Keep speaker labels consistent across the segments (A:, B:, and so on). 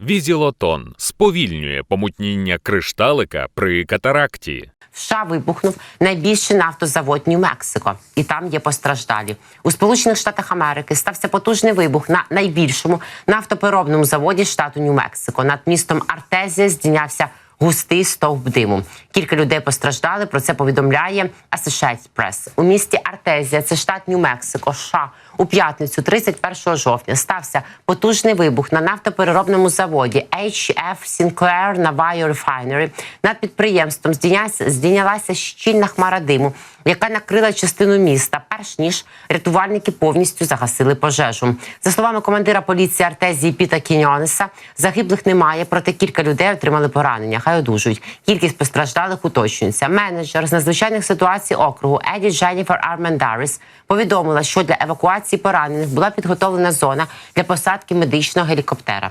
A: Візілотон сповільнює помутніння кришталика при катаракті.
B: В США вибухнув найбільший нафтозавод Нью-Мексико, і там є постраждалі. У Сполучених Штатах Америки стався потужний вибух на найбільшому нафтопереробному заводі штату Нью-Мексико. Над містом Артезія здійнявся густий стовп диму. Кілька людей постраждали. Про це повідомляє Associated Press. У місті Артезія, це штат Нью-Мексико, США. У п'ятницю, 31 жовтня, стався потужний вибух на нафтопереробному заводі HF Sinclair Navajo Refinery. Над підприємством здійнялася, щільна хмара диму, яка накрила частину міста, перш ніж рятувальники повністю загасили пожежу. За словами командира поліції Артезії Піта Кіньонеса, загиблих немає, проте кілька людей отримали поранення. Хай одужують. Кількість постраждалих уточнюється. Менеджер з надзвичайних ситуацій округу Еді Дженніфер Армендаріс повідомила, що для евакуації поранених була підготовлена зона для посадки медичного гелікоптера.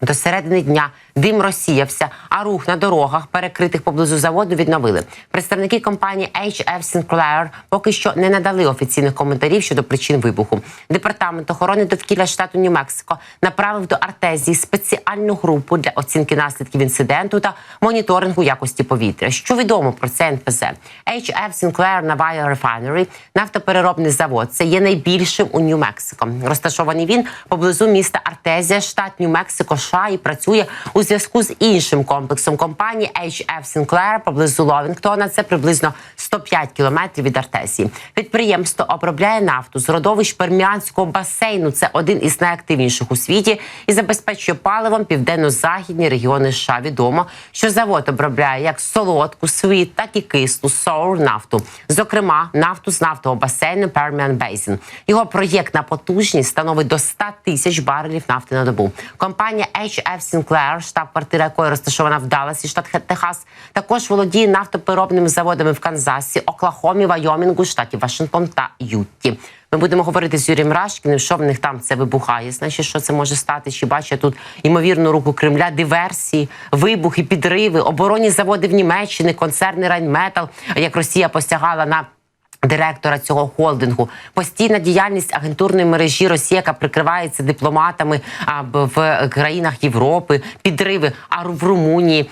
B: До середини дня дим розсіявся, а рух на дорогах, перекритих поблизу заводу, відновили. Представники компанії HF Sinclair поки що не надали офіційних коментарів щодо причин вибуху. Департамент охорони довкілля штату Нью-Мексико направив до Артезії спеціальну групу для оцінки наслідків інциденту та моніторингу якості повітря. Що відомо про це НПЗ? HF Sinclair Navajo Refinery – нафтопереробний завод. Це є найбільшим у Нью-Мексико. Розташований він поблизу міста Артезія, штат Нью-Мексико, США, і працює у зв'язку з іншим комплексом компанії HF Sinclair поблизу Ловінгтона. Це приблизно 105 кілометрів від Артезії. Підприємство обробляє нафту з родовищ Перміанського басейну. Це один із найактивніших у світі і забезпечує паливом південно-західні регіони США. Відомо, що завод обробляє як солодку, світ, так і кислу sour нафту. Зокрема, нафту з нафтового басейну Permian Basin. Його проєктна потужність становить до 100 тисяч барелів нафти на добу. Компанія HF Sinclair, штаб-квартира якої розташована в Далласі, штат Техас, також володіє нафтопереробними заводами в Канзасі, Оклахомі, Вайомінгу, штаті Вашингтон та Ютті. Ми будемо говорити з Юрієм Рашкіним, що в них там це вибухає. Значить, що це може стати? Чи бачать тут ймовірну руку Кремля, диверсії, вибухи, підриви, оборонні заводи в Німеччині, концерни Райнметал, як Росія посягала на. Директора цього холдингу постійна діяльність агентурної мережі Росії, яка прикривається дипломатами в країнах Європи, підриви. А в Румунії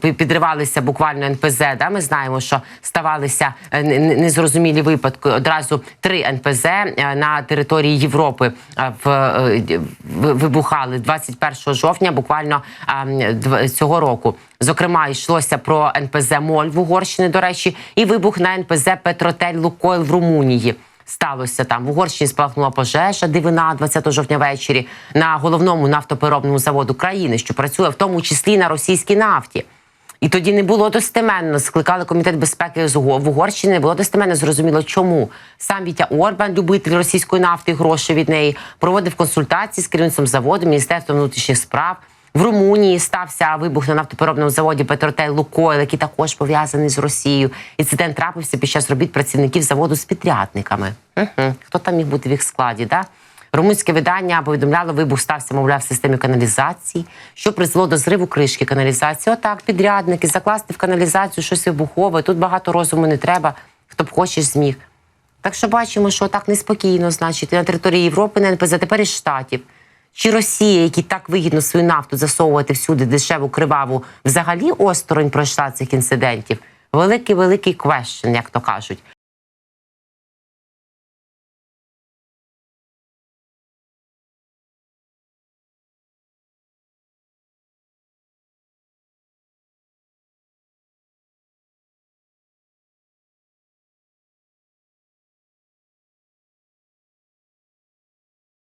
B: підривалися буквально НПЗ. Да, ми знаємо, що ставалися е, не- не- незрозумілі випадки. Одразу три НПЗ е, на території Європи е, вибухали 21 жовтня, буквально цього року. Зокрема, йшлося про НПЗ Моль в Угорщині, до речі, і вибух на НПЗ Петротель Лукойл в Румунії. Сталося там в Угорщині спалахнула пожежа дивина 20 жовтня ввечері на головному нафтопереробному заводу країни, що працює в тому числі на російській нафті. І тоді не було достеменно. Скликали комітет безпеки з в Угорщині. Не було достеменно зрозуміло, чому сам Вітя Орбан, любитель російської нафти, гроші від неї, проводив консультації з керівництвом заводу, міністерством внутрішніх справ. В Румунії стався вибух на нафтопереробному заводі Петротель Лукойл, який також пов'язаний з Росією. Інцидент трапився під час робіт працівників заводу з підрядниками. Угу. Хто там міг бути в їх складі? Да? Румунське видання повідомляло, вибух стався, мовляв, в системі каналізації, що призвело до зриву кришки каналізації. Отак, підрядники, закласти в каналізацію щось вибухове. Тут багато розуму не треба, хто б хочеш зміг. Так що бачимо, що так неспокійно, значить, і на території Європи, на НПЗ, тепер і Штатів. Чи Росія, які так вигідно свою нафту засовувати всюди дешеву криваву, взагалі осторонь пройшла цих інцидентів? Великий великий квещен, як то кажуть.